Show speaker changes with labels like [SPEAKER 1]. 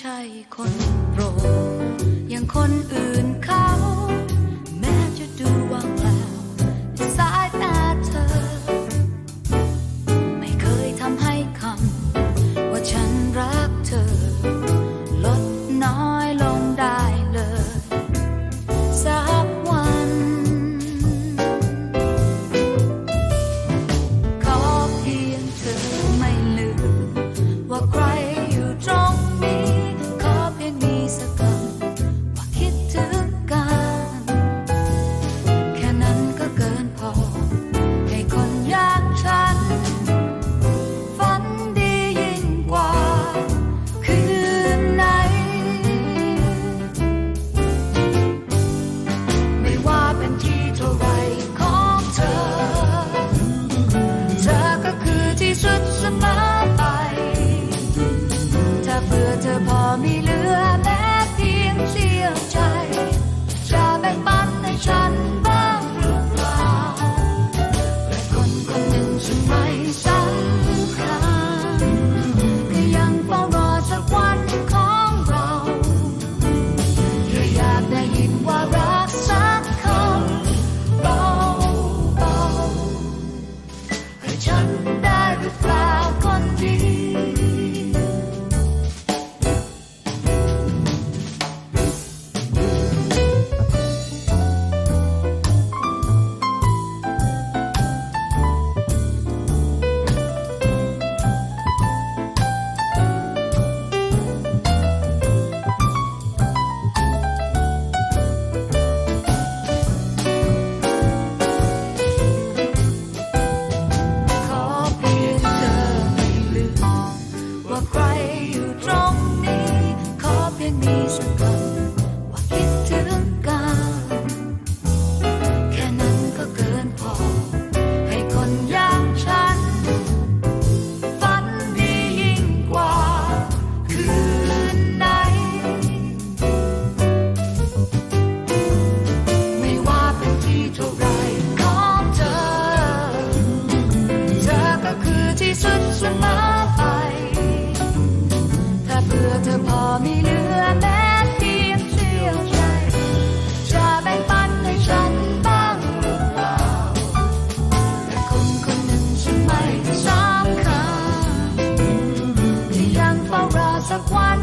[SPEAKER 1] ใช่คนโปรดอย่างคนอื่น ว่าคิดถึงกันแค่นั้นก็เกินพอ ให้คนยางฉัน ฝันดียิ่งกว่า คืนไหไม่ว่าเป็นที่เท่าไรขอเธอ เธอก็คือที่สุดเสมอไป ถ้าเพื่อเธอพอมีเหลือแม้ สักวัน